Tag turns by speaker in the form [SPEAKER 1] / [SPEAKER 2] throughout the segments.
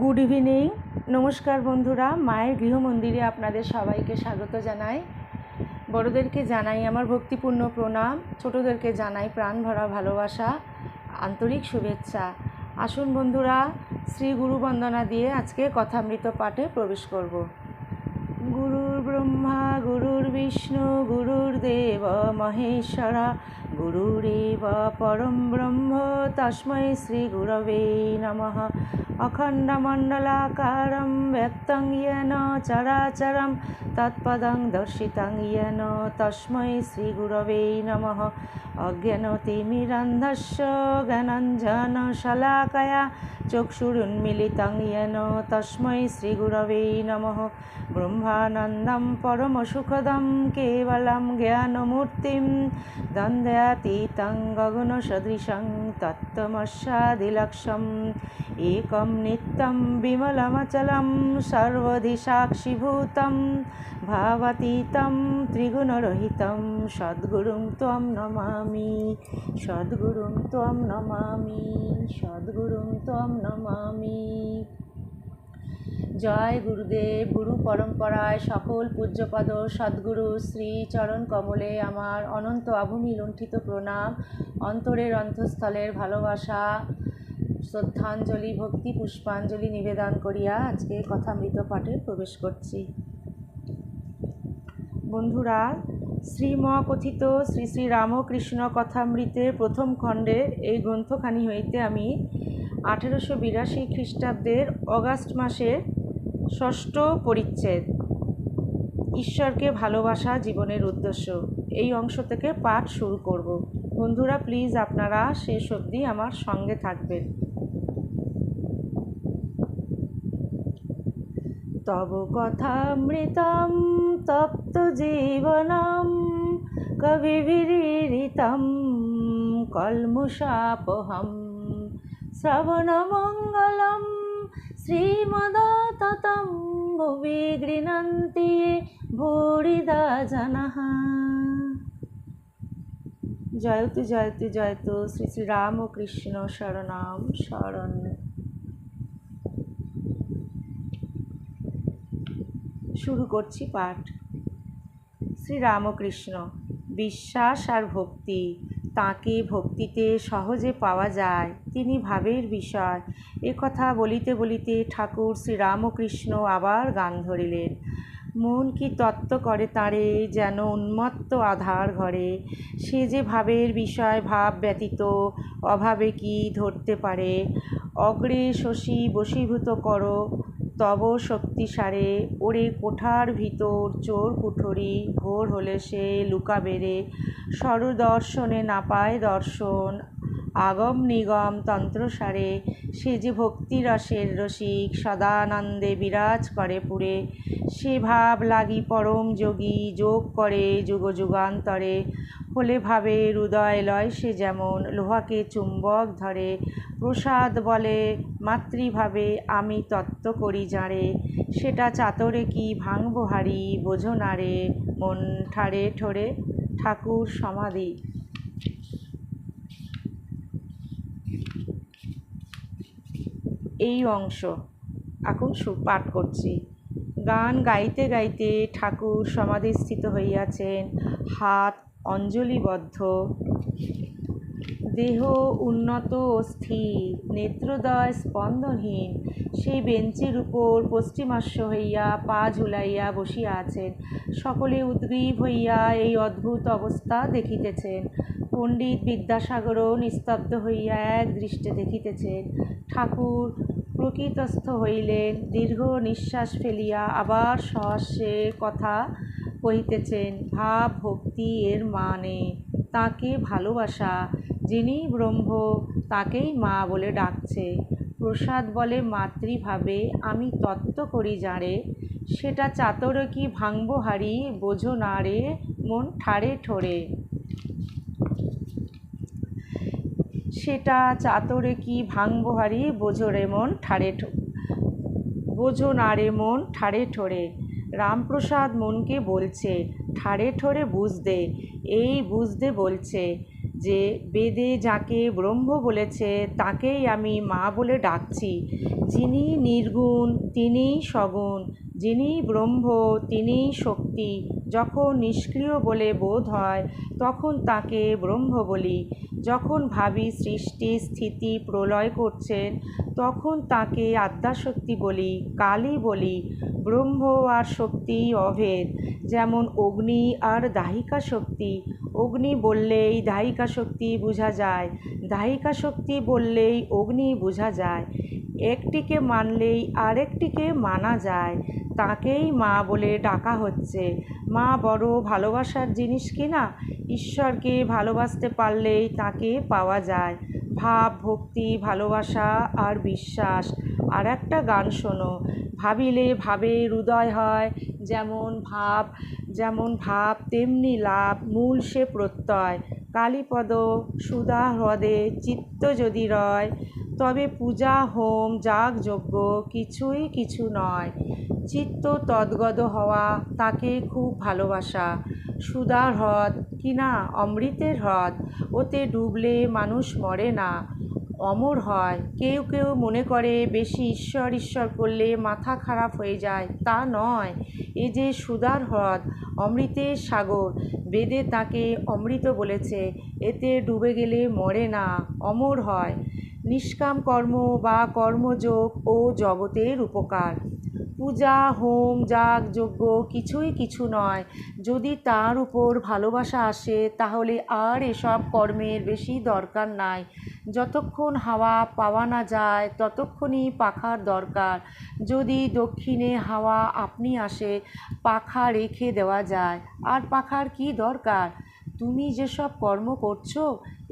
[SPEAKER 1] Good evening নমস্কার বন্ধুরা, মায়ের গৃহমন্দিরে আপনাদের সবাইকে স্বাগত জানাই। বড়োদেরকে জানাই আমার ভক্তিপূর্ণ প্রণাম, ছোটোদেরকে জানাই প্রাণ ভরা ভালোবাসা, আন্তরিক শুভেচ্ছা। আসুন বন্ধুরা, শ্রী গুরু বন্দনা দিয়ে আজকে কথামৃত পাঠে প্রবেশ করব। গুরুর ব্রহ্মা, গুরুর বিষ্ণু, গুরুর দেব, মহেশ্বরা, গুরুরেব, পরম ব্রহ্ম, তস্মৈ শ্রী গুরবে নমঃ। अखण्डमण्डलाकारं व्यक्तं येन चराचरं तत्पदं दर्शितं येन तस्मै श्रीगुरवे नमः अज्ञानतिमिरन्धस्य ज्ञानञ्जनशलाकया चक्षुरुन्मिलितं येन तस्मै श्रीगुरवे नमः ब्रह्मानन्दं परमसुखदं केवलं ज्ञानमूर्तिं द्वन्द्वातीतं गगनसदृशं तत्त्वमस्यादिलक्ष्यम् एकं ত্বং নিত্যं বিমলমচलं সাক্ষিভূতম ভাবাতীতম ত্রিগুণরহিতম সদ্গুরুং ত্বং নমামি সদ্গুরুং ত্বং নমামি সদ্গুরুং ত্বং নমামি জয় গুরুদেব গুরু পরম্পরায় সকল পূজ্যপদ সদ্গুরু শ্রীচরণ কমলে আমার অনন্ত আভূমি লুণ্ঠিত প্রণাম, অন্তরের অন্তঃস্থলের ভালোবাসা শ্রদ্ধাঞ্জলি, ভক্তি, পুষ্পাঞ্জলি নিবেদন করিয়া আজকে কথামৃত পাঠে প্রবেশ করছি। বন্ধুরা শ্রীম কথিত শ্রী শ্রী রামকৃষ্ণ কথামৃতের প্রথম খণ্ডে এই গ্রন্থখানি হইতে আমি আঠেরোশো বিরাশি খ্রিস্টাব্দের অগাস্ট মাসের ষষ্ঠ পরিচ্ছেদ, ঈশ্বরকে ভালোবাসা জীবনের উদ্দেশ্য, এই অংশ থেকে পাঠ শুরু করব। বন্ধুরা প্লিজ আপনারা শেষ অবধি আমার সঙ্গে থাকবেন। তব কথামৃতম তপ্ত জীবনম কবিবিরিতম কলমুষাপহম শ্রবণমঙ্গলম শ্রীমদততম ভুবি গৃণন্তি ভূরিদা জনঃ জয়তু জয়তু জয়তু, শ্রী শ্রী রামকৃষ্ণ শরণাম শরণ্য শুরু করছি পাঠ। শ্রী রামকৃষ্ণ বিশ্বাস আর ভক্তি, তাকে ভক্তিতে সহজে পাওয়া যায়, তিনি ভাবের বিষয়। এ কথা বলিতে বলিতে ঠাকুর শ্রী রামকৃষ্ণ আবার গান ধরিলেন। মন কি তত্ত্ব করে তাঁরে যেন উন্মত্ত আধার ঘরে। সে যে ভাবের বিষয় ভাব ব্যতীত, অভাবে কি ধরতে পারে? অগ্রে শশী বশীভূত করো তব শক্তিসারে, ওরে কোঠার ভিতর চোর কুঠরি, ভোর হলে সে লুকাবে রে। সরদর্শনে না পায় দর্শন, আগম নিগম তন্ত্রসারে। সে যে ভক্তিরসের রসিক, সদানন্দে বিরাজ করে পুরে। সে ভাব লাগি পরম যোগী, যোগ করে যুগ যুগান্তরে। হলে ভাবে হৃদয় লয় সে যেমন, লোহাকে চুম্বক ধরে, প্রসাদ বলে, মাতৃভাবে আমি তত্ত্ব করি যাঁরে, সেটা চাতরে কি ভাঙব হারি বোঝো না রে মন ঠারে ঠোরে ঠাকুর সমাধি। এই অংশ, এখন পাঠ করছি। গান গাইতে গাইতে ঠাকুর সমাধিস্থিত হইয়াছেন, হাত অঞ্জলিবদ্ধ। দেহ উন্নত ও স্থির নেত্রদয় স্পন্দনহীন, সেই বেঞ্চের উপর পশ্চিমাস্য হইয়া পা ঝুলাইয়া বসিয়া আছেন। সকলে উদ্গ্রীব হইয়া এই অদ্ভুত অবস্থা দেখিতেছেন। পণ্ডিত বিদ্যাসাগরও নিস্তব্ধ হইয়া এক দৃষ্টে দেখিতেছেন। ঠাকুর প্রকৃতস্থ হইলেন, দীর্ঘ নিঃশ্বাস ফেলিয়া আবার সহস্যে কথা কহিতেছেন ভাব ভক্তি এর মানে তাকে ভালোবাসা, যিনি ব্রহ্ম তাকেই মা বলে ডাকছে। প্রসাদ বলে মাতৃভাবে আমি তত্ত্ব করি যাঁরে, সেটা চাতর কি ভাঙব হারি বোঝো না রে মন ঠারে ঠোরে সেটা চাতরে কি ভাঙব হারি বোঝো রে মন ঠারে বোঝো না রে মন ঠারে ঠোরে রামপ্রসাদ মনকে বলছে, ঠাড়ে ঠোরে বুঝদে। এই বুঝদে বলছে যে, বেদে যাকে ব্রহ্ম বলেছে, তাকেই আমি মা বলে ডাকছি। যিনি নির্গুণ, তিনিই সগুণ। যিনি ব্রহ্ম, তিনিই শক্তি। যখন নিষ্ক্রিয় বলে বোধ হয়, তখন তাকে ব্রহ্ম বলি। যখন ভাবি সৃষ্টি, স্থিতি প্রলয় করছেন, তখন তাকে আদ্যাশক্তি বলি কালী বলি। ব্রহ্ম আর শক্তি অভেদ, যেমন অগ্নি আর দাহিকা শক্তি। অগ্নি বললেই দাহিকা শক্তি বোঝা যায়, দাহিকা শক্তি বললেই অগ্নি বোঝা যায়। একটিকে মানলেই আরেকটিকে মানা যায়। তাকেই মা বলে ডাকা হচ্ছে। মা বড় ভালোবাসার জিনিস কি না ঈশ্বরকে ভালোবাসতে পারলেই তাকে পাওয়া যায়। ভাব, ভক্তি, ভালোবাসা আর বিশ্বাস। আর একটা গান শোনো। ভাবিলে ভাবে হৃদয় হয়, যেমন ভাব যেমন ভাব, তেমনি লাভ, মূল সে প্রত্যয়। কালীপদ সুদা হ্রদে চিত্ত যদি রয় তবে পূজা হোম যাগ যজ্ঞ কিছুই কিছু নয়। চিত্ত তদ্গত হওয়া তাকে খুব ভালোবাসা। সুদার হ্রদ কি না অমৃতের হ্রদ? ওতে ডুবলে মানুষ মরে না। অমর হয়, কেউ কেউ মনে করে বেশি ঈশ্বর ঈশ্বর করলে মাথা খারাপ হয়ে যায়। তা নয়, এ যে সুদার হ্রদ, অমৃতের সাগর, বেদে তাকে অমৃত বলেছে। এতে ডুবে গেলে মরে না, অমর হয়। নিষ্কাম কর্ম বা কর্মযোগ ও জগতের উপকার। পূজা, হোম, যাগ, যজ্ঞ কিছুই কিছু নয়। যদি তার উপর ভালোবাসা আসে, তাহলে আর এসব কর্মের বেশি দরকার নাই। যতক্ষণ হাওয়া পাওয়া না যায়, ততক্ষণই পাখার দরকার। যদি দক্ষিণে হাওয়া আপনি আসে, পাখা রেখে দেওয়া যায়। আর পাখার কি দরকার? তুমি যেসব কর্ম করছ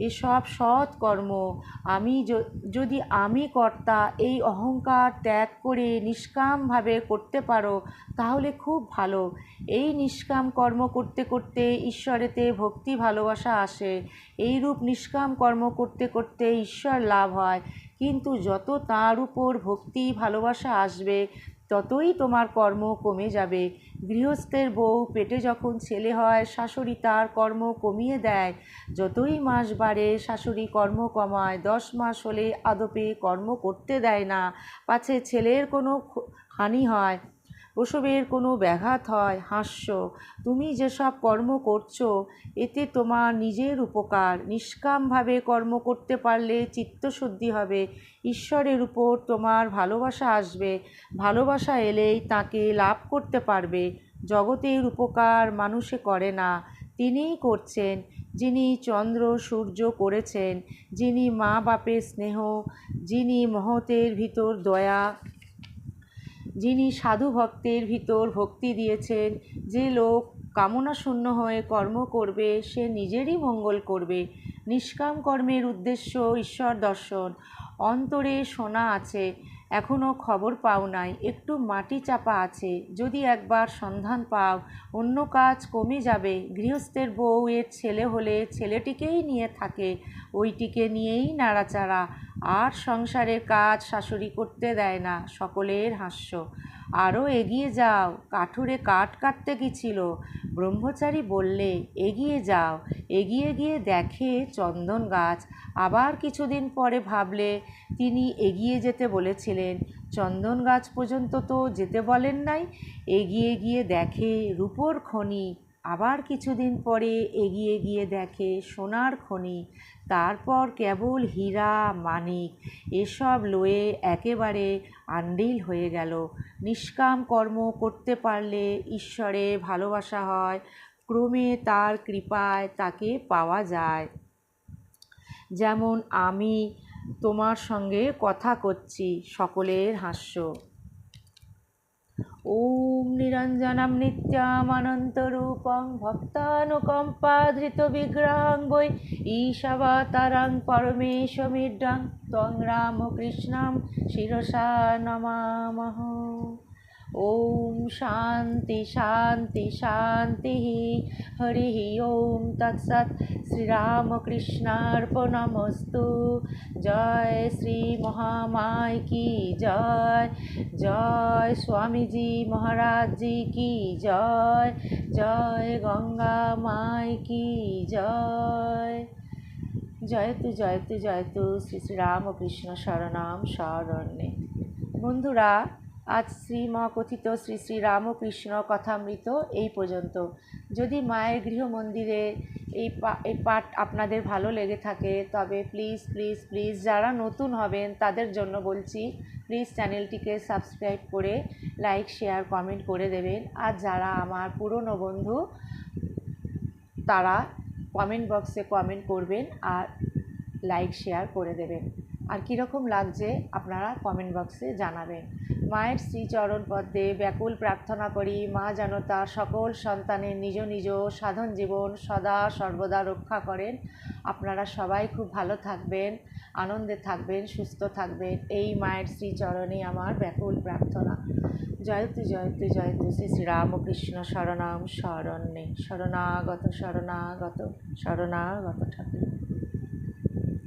[SPEAKER 1] এসব সৎ কর্ম। আমি যদি আমি কর্তা এই অহংকার ত্যাগ করে নিষ্কামভাবে করতে পারো, তাহলে খুব ভালো। এই নিষ্কাম কর্ম করতে করতে ঈশ্বরেতে ভক্তি ভালোবাসা আসে। এইরূপ নিষ্কাম কর্ম করতে করতে ঈশ্বর লাভ হয়। কিন্তু যত তার উপর ভক্তি ভালোবাসা আসবে ততই তোমার কর্ম কমে যাবে। গৃহস্থের বউ পেটে যখন ছেলে হয়, শাশুড়ি তার কর্ম কমিয়ে দেয়। যতই মাস বাড়ে, শাশুড়ি কর্ম কমায়। দশ মাস হলে আদপে কর্ম করতে দেয় না। পাছে ছেলের কোনো হানি হয়। প্রসবের কোনো ব্যাঘাত হয়, হাস্য। তুমি যেসব কর্ম করছ, এতে তোমার নিজের উপকার। নিষ্কামভাবে কর্ম করতে পারলে চিত্তশুদ্ধি হবে। ঈশ্বরের উপর তোমার ভালোবাসা আসবে। ভালোবাসা এলেই তাকে লাভ করতে পারবে। জগতের উপকার মানুষে করে না। তিনিই করছেন, যিনি চন্দ্র, সূর্য করেছেন, যিনি মা বাপের স্নেহ, যিনি মহতের ভিতর দয়া। যিনি সাধু ভক্তের ভিতর ভক্তি দিয়েছেন, যে লোক কামনা শূন্য হয়ে কর্ম করবে, সে নিজেরই মঙ্গল করবে। নিষ্কাম কর্মের উদ্দেশ্য ঈশ্বর দর্শন। অন্তরে সোনা আছে এখনও খবর পাও নাই, একটু মাটি চাপা আছে। যদি একবার সন্ধান পাও, অন্য কাজ কমে যাবে। গৃহস্থের বউ এর ছেলে হলে ছেলেটিকেই নিয়ে থাকে, ওইটিকে নিয়েই নাড়াচাড়া। আর সংসারের কাজ শাশুড়ি করতে দেয় না, সকলের হাস্য। আরও এগিয়ে যাও, কাঠুরে কাঠ কাটতে কি ছিল ব্রহ্মচারী বললে, এগিয়ে যাও, এগিয়ে গিয়ে দেখে চন্দন গাছ। আবার কিছুদিন পরে ভাবলে, তিনি এগিয়ে যেতে বলেছিলেন, চন্দন গাছ পর্যন্ত তো যেতে বলেন নাই। এগিয়ে গিয়ে দেখে রূপোর খনি। আবার কিছুদিন পরে এগিয়ে গিয়ে দেখে সোনার খনি, তারপর কেবল হীরা, মানিক, এসব লয়ে একেবারে আন্ডিল হয়ে গেল। নিষ্কাম কর্ম করতে পারলে ঈশ্বরে ভালোবাসা হয়, ক্রমে তার কৃপায় তাকে পাওয়া যায়। যেমন আমি তোমার সঙ্গে কথা করছি, সকলের হাস্য। ওম নিরঞ্জনম ভক্তানুকম্পা ভক্তানুকম্পাধৃত বিগ্রহং বৈ ঈশাবতারং পরমেশ্বমিড্ডং ত্বং রামকৃষ্ণম শিরসা নমামহ ॐ शान्ति शान्ति शान्तिः हरिः ॐ तत्सत् শ্রীরামকৃষ্ণার্পণমস্তু জয় শ্রী মহামায় কি জয় জয় স্বামীজি মহারাজজি কি জয় জয় গঙ্গা মায় কি জয় জয়তু জয়তু জয়তু শ্রী শ্রী রামকৃষ্ণ শরণাম শরণ্যে বন্ধুরা আজ শ্রীম কথিত শ্রী শ্রী রামকৃষ্ণ কথামৃত এই পর্যন্ত। যদি মায়ের গৃহ মন্দিরে এই পা, এই পাঠ আপনাদের ভালো লেগে থাকে, তবে প্লিজ প্লিজ প্লিজ যারা নতুন হবেন, তাদের জন্য বলছি প্লিজ চ্যানেলটিকে সাবস্ক্রাইব করে লাইক শেয়ার কমেন্ট করে দেবেন। আর যারা আমার পুরনো বন্ধু, তারা কমেন্ট বক্সে কমেন্ট করবেন আর লাইক শেয়ার করে দেবেন। আর কীরকম লাগছে আপনারা কমেন্ট বক্সে জানাবেন। মায়ের শ্রীচরণ পদ্মে ব্যাকুল প্রার্থনা করি, মা যেন তার সকল সন্তানের নিজ নিজ সাধন জীবন সদা সর্বদা রক্ষা করেন। আপনারা সবাই খুব ভালো থাকবেন, আনন্দে থাকবেন, সুস্থ থাকবেন। এই মায়ের শ্রীচরণে আমার ব্যাকুল প্রার্থনা। জয়তু জয়তু জয়তু শ্রী শ্রী রামকৃষ্ণ শরণাম শরণ্যে শরণাগত শরণাগত শরণাগত ঠাকুর।